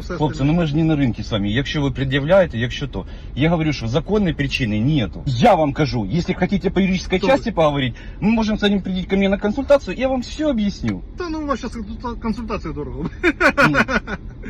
Все Хлопці, остальне. ну ми ж не на ринку з вами. Якщо ви пред'являєте, якщо то. Я говорю, що законної причини нету. Я вам кажу, если хотите по юридической Кто части поговорить, мы можем с вами прийти ко мне на консультацию, я вам все объясню. Та ну у вас зараз консультація дорого. Нет,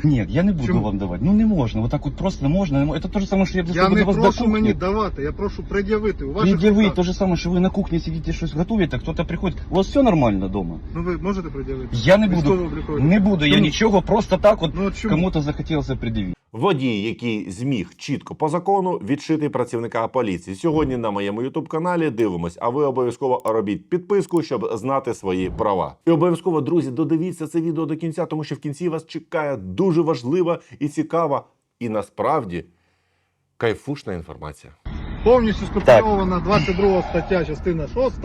Нет, я не буду Чому? вам давать. Ну не можно, вот так вот просто не можно. Это то же самое, что я Я не до вас до прошу кухни. мені давати, я прошу пред'явити. У ваших Предъявить руках. то же самое, что вы на кухне сидите, что-то готовите, кто-то приходит. У вас все нормально дома. Ну ви можете пред'явити? Я не буду, Військово-облікові не буду я Ну, ничего, просто так вот Ну от чому? кому-то захотелось предъявить. Водій, який зміг чітко по закону відшити працівника поліції. Сьогодні на моєму ютуб каналі дивимось. А ви обов'язково робіть підписку, щоб знати свої права. І обов'язково, друзі, додивіться це відео до кінця, тому що в кінці вас чекає дуже важлива і цікава, і насправді кайфушна інформація. Повністю скопійована 22 стаття, частина 6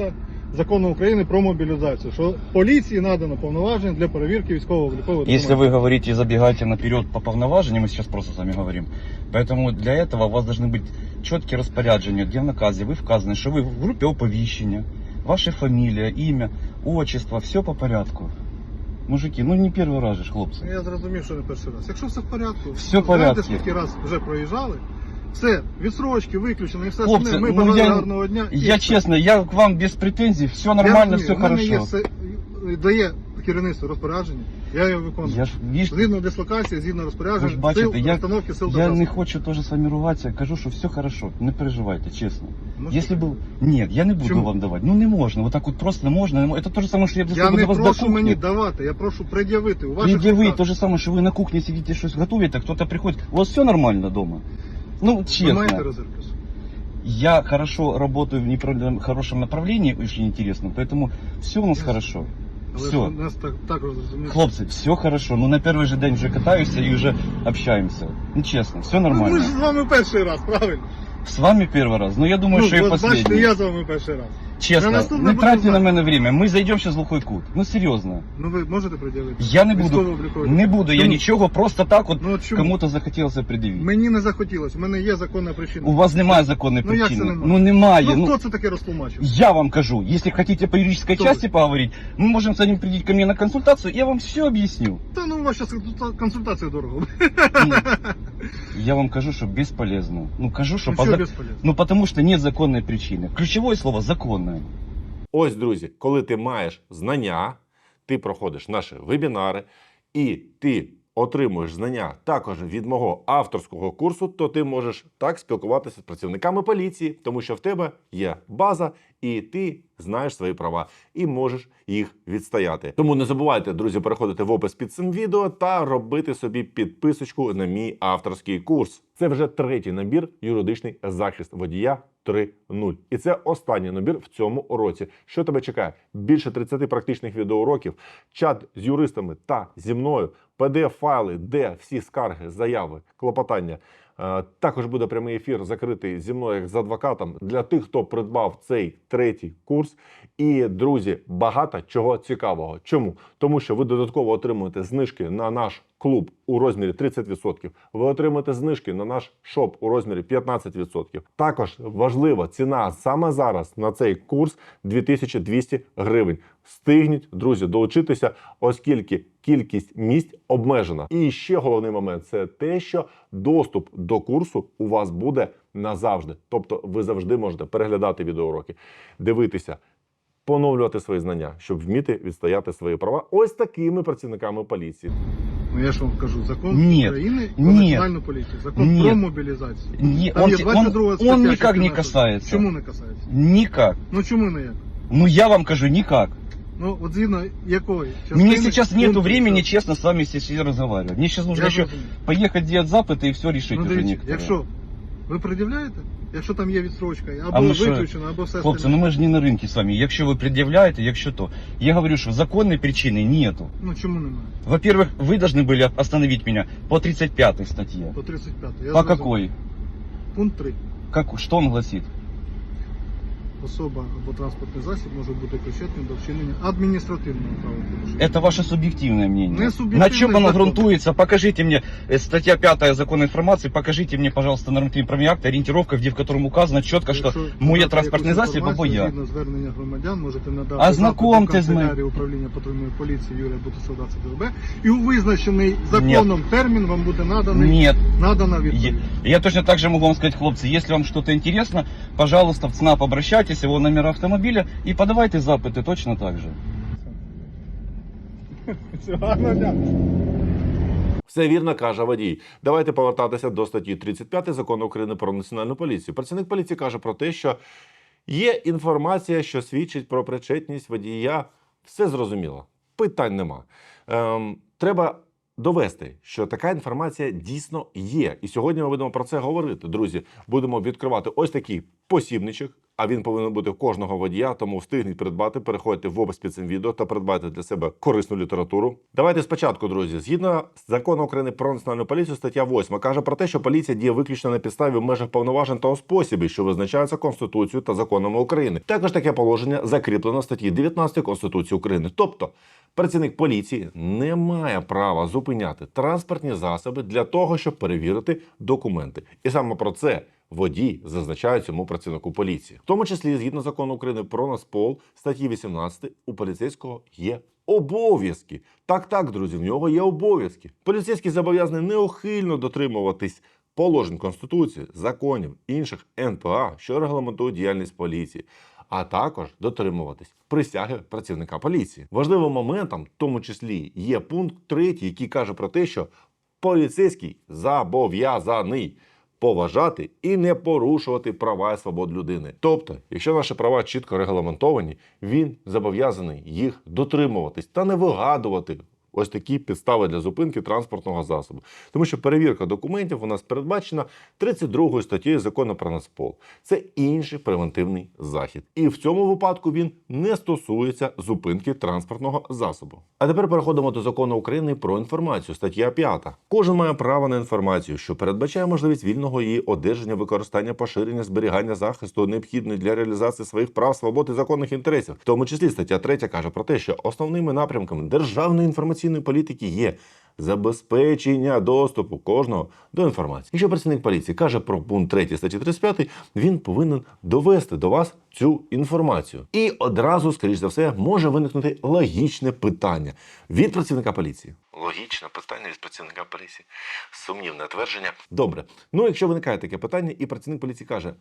закону України про мобілізацію, що поліції надано повноваження для перевірки військово-облікових Если вы говорите и забегаете наперед по повноважению, мы сейчас просто с вами говорим, поэтому для этого у вас должны быть четкие распоряджения, где в наказе вы вказаны, что вы в группе оповещения, ваша фамилия, имя, отчество, все по порядку. Мужики, ну не первый раз же, хлопцы. Я зрозумів, що не перший раз. Якщо все в порядку, Все в знаєте, порядку. скільки раз вже проїжджали, все, відсрочки виключено і все Хлопці, остальне. Ми ну, бажаємо я- гарного дня. і Я все. честно, я к вам без претензий, все Я нормально, розумію, все в мене є хорошо. все, дає керівництво розпорядження, я його виконую. Я ж, видишь, Згідно дислокації, згідно Ви ж розпорядження, бачите, сил, я- розстановки сил та я не засобів. хочу тоже с вами ругаться, кажу, что все хорошо, не переживайте, честно. Можете Если был... Нет, я не буду Чому? вам давать. Ну не можно, вот так вот просто можно. Это то же самое, что я, Я не до вас до прошу кухни. мені давати, я прошу пред'явити. У ваших Предъявить руках. то же самое, что вы на кухне сидите, что-то готовите, кто-то приходит. У вас все нормально дома? Ну, Ви честно. маєте резервкас? Я хорошо работаю в неправильном, хорошем направлении, очень интересно, поэтому все у нас Ясно. хорошо. Але Все. ж ви нас так, так розумієте. Хлопцы, все хорошо. Ну, на первый же день уже катаюсь и уже общаемся. Ну, честно, все Ну, нормально. ми ж з вами перший раз, правильно? С вами первый раз, но я думаю, что и от последний. бачите, я з вами перший раз. Честно, На наступне не буду тратьте на знати. мене время. Мы зайдем сейчас в глухой кут. Ну, серьезно. Ну ви можете пред'явити? Я не буду, Військово-облікові. не буду я Чому? нічого, просто так от Ну от чому? кому-то захотілося пред'явити. Мені не захотілося, у мене є законна причина. У вас немає законної Ну, як причини. це немає? Ну немає. Ну Ну, хто це таке розтлумачив? я вам кажу, если хотите по юридической Кто части поговорить, мы можем с вами прийти ко мне на консультацию, я вам все объясню. Та ну у вас зараз консультація дорого. Ну, я вам кажу, что бесполезно. Ну, кажу, что Ну по що зак- безполезно? Ну, потому что нет законной причины. Ключевое слово законное. Ось, друзі, коли ти маєш знання, ти проходиш наші вебінари, і ти отримуєш знання також від мого авторського курсу, то ти можеш так спілкуватися з працівниками поліції, тому що в тебе є база, і ти знаєш свої права і можеш їх відстояти. Тому не забувайте, друзі, переходити в опис під цим відео та робити собі підписочку на мій авторський курс. Це вже третій набір юридичний захист водія 3.0. І це останній набір в цьому році. Що тебе чекає? Більше 30 практичних відеоуроків, чат з юристами та зі мною, PDF-файли, де всі скарги, заяви, клопотання. Е, Також буде прямий ефір закритий зі мною як з адвокатом для тих, хто придбав цей третій курс. І друзі, багато чого цікавого. Чому? Тому що ви додатково отримуєте знижки на наш клуб у розмірі 30%. Ви отримаєте знижки на наш шоп у розмірі 15%. Також важлива ціна саме зараз на цей курс 2200 гривень. Стигніть, друзі, долучитися, оскільки кількість місць обмежена. І ще головний момент це те, що доступ до курсу у вас буде назавжди. Тобто, ви завжди можете переглядати відеоуроки, дивитися. Поновлювати свої знання, щоб вміти відстояти свої права ось такими працівниками поліції. Ну я ж вам кажу, закон Ні, України про ні, національну поліцію, закон ні. про мобілізацію. Не, Там он, є он, 22 стаття, он никак не касается. Чому не касається? Никак. Ну чому не як? Ну, я вам кажу, никак. Ну от згідно якої? У меня частини сейчас нету пункту времени, цього? честно, с вами сейчас разговаривать. Мне сейчас нужно Я еще зрозумів. поехать делать запыты и все решить Ну уже дивіться, некоторые. якщо ви пред'являєте, якщо там є відстрочка, А або ми що? виключено, або все Хлопці, остальне. ну ми ж не на ринку з вами. Якщо ви пред'являєте, якщо то. Я говорю, що законної причини нету. Ну чому немає? Во-первых, вы должны были остановить меня по 35 статье. По 35. Я По зрозумів. какой? Пункт 3. Как, что он гласит? особа або транспортний засіб може бути причетним до вчинення адміністративного правопорушення. Это ваше субъективное мнение. Не субъективное, На чем оно закон. грунтуется? Покажите мне э, статья 5 закона информации, покажите мне, пожалуйста, нормативный правовой акт, ориентировка, где в котором указано четко, что Якщо моє надати транспортний якусь засіб або інформацію, я. Згідно звернення громадян можете надати А знакомте запит з до моїм- канцелярії управління патрульної поліції Юрія Бутусовда ЦДРБ і у визначений законом термін вам буде наданий Нет. надана Я, відповідь. я точно так же могу вам сказать, хлопцы, если вам что-то интересно, пожалуйста, в ЦНАП обращайтесь, Его номера автомобиля и подавайте запыты точно так же. Все. Все вірно каже водій. Давайте повертатися до статті 35 закону України про національну поліцію. Працівник поліції каже про те, що є інформація, що свідчить про причетність водія. Все зрозуміло. Питань нема. Ем, треба довести, що така інформація дійсно є. І сьогодні ми будемо про це говорити. Друзі, будемо відкривати ось такий посібничок. А він повинен бути в кожного водія, тому встигніть придбати. Переходьте в опис під цим відео та придбайте для себе корисну літературу. Давайте спочатку, друзі. Згідно з закону України про національну поліцію, стаття 8 каже про те, що поліція діє виключно на підставі в межах повноважень та у способі, що визначаються Конституцією та законами України. Також таке положення закріплено в статті 19 Конституції України. Тобто працівник поліції не має права зупиняти транспортні засоби для того, щоб перевірити документи. І саме про це водій зазначає цьому працівнику поліції. В тому числі, згідно закону України про Нацпол, статті 18, у поліцейського є обов'язки. Так, так, друзі, в нього є обов'язки. Поліцейський зобов'язаний неухильно дотримуватись положень Конституції, законів, інших НПА, що регламентують діяльність поліції. А також дотримуватись присяги працівника поліції. Важливим моментом, в тому числі, є пункт третій, який каже про те, що поліцейський зобов'язаний поважати і не порушувати права і свобод людини. Тобто, якщо наші права чітко регламентовані, він зобов'язаний їх дотримуватись та не вигадувати. Ось такі підстави для зупинки транспортного засобу, тому що перевірка документів у нас передбачена 32 статтею закону про Нацпол. Це інший превентивний захід, і в цьому випадку він не стосується зупинки транспортного засобу. А тепер переходимо до закону України про інформацію, стаття 5. Кожен має право на інформацію, що передбачає можливість вільного її одержання, використання, поширення, зберігання захисту, необхідної для реалізації своїх прав, свобод і законних інтересів. В тому числі стаття 3 каже про те, що основними напрямками державної інформаційної політики є забезпечення доступу кожного до інформації. Якщо працівник поліції каже про пункт 3 статті 35, він повинен довести до вас цю інформацію. І одразу, скоріш за все, може виникнути логічне питання від працівника поліції. Логічне питання від працівника поліції. Сумнівне твердження. Добре. Ну, якщо виникає таке питання, і працівник поліції каже: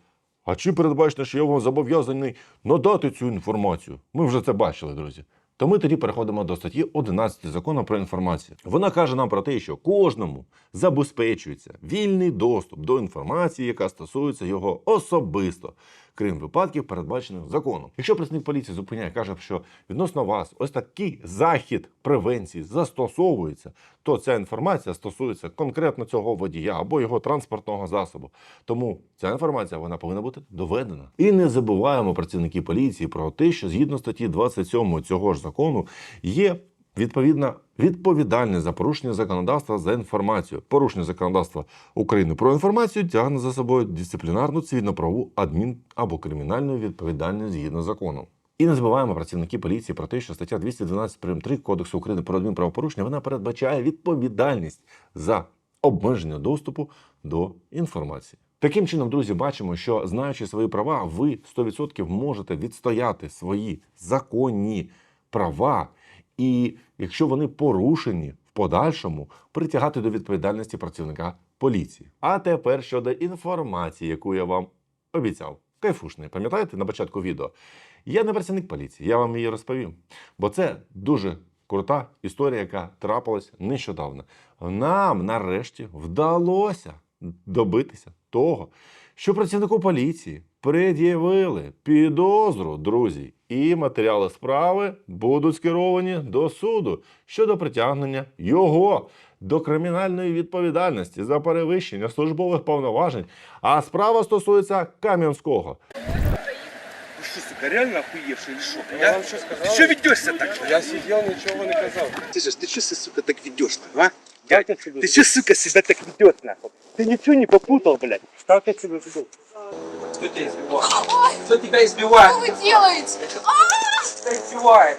А чи передбачено, що я вам зобов'язаний надати цю інформацію? Ми вже це бачили, друзі. То ми тоді переходимо до статті 11 закону про інформацію. Вона каже нам про те, що кожному забезпечується вільний доступ до інформації, яка стосується його особисто, крім випадків, передбачених законом. Якщо працівник поліції зупиняє, каже, що відносно вас ось такий захід превенції застосовується, то ця інформація стосується конкретно цього водія або його транспортного засобу. Тому ця інформація вона повинна бути доведена. І не забуваємо працівники поліції про те, що згідно статті 27 цього ж закону є. Відповідна відповідальність за порушення законодавства за інформацію. Порушення законодавства України про інформацію тягне за собою дисциплінарну цивільно-правову адмін або кримінальну відповідальність згідно закону. І не забуваємо працівники поліції про те, що стаття 212 прим. 3 Кодексу України про адмінправопорушення вона передбачає відповідальність за обмеження доступу до інформації. Таким чином, друзі, бачимо, що знаючи свої права, ви 100% можете відстояти свої законні права, і якщо вони порушені в подальшому, притягати до відповідальності працівника поліції. А тепер щодо інформації, яку я вам обіцяв. Кайфушний, пам'ятаєте на початку відео? Я не працівник поліції, я вам її розповім. Бо це дуже крута історія, яка трапилась нещодавно. Нам нарешті вдалося добитися того, що працівнику поліції пред'явили підозру, друзі, і матеріали справи будуть скеровані до суду щодо притягнення його до кримінальної відповідальності за перевищення службових повноважень. А справа стосується Кам'янського. Вы что, сука, реально охуевший или что? Я вам что сказал? Ты что ведешься так? Я сидел, ничего не казал. Ты же, ты что, сука, так ведешь, а? Ты что, сука, себя так ведешь, нахуй? Ты ничего не попутал, блядь? Как я тебя веду? Кто тебя избивает? Кто тебя избивает? Что вы делаете? Кто избивает?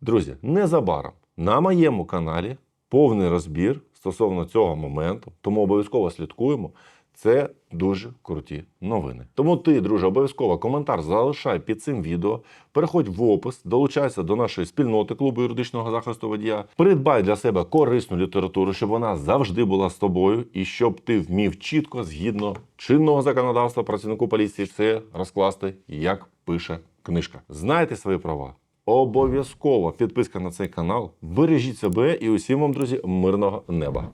Друзі, незабаром на моєму каналі повний розбір стосовно цього моменту, тому обов'язково слідкуємо. Це дуже круті новини. Тому ти, друже, обов'язково коментар залишай під цим відео. Переходь в опис, долучайся до нашої спільноти клубу юридичного захисту водія. Придбай для себе корисну літературу, щоб вона завжди була з тобою, і щоб ти вмів чітко, згідно чинного законодавства працівнику поліції, все розкласти, як пише книжка. Знайте свої права. Обов'язково підписка на цей канал. Бережіть себе і усім вам, друзі, мирного неба.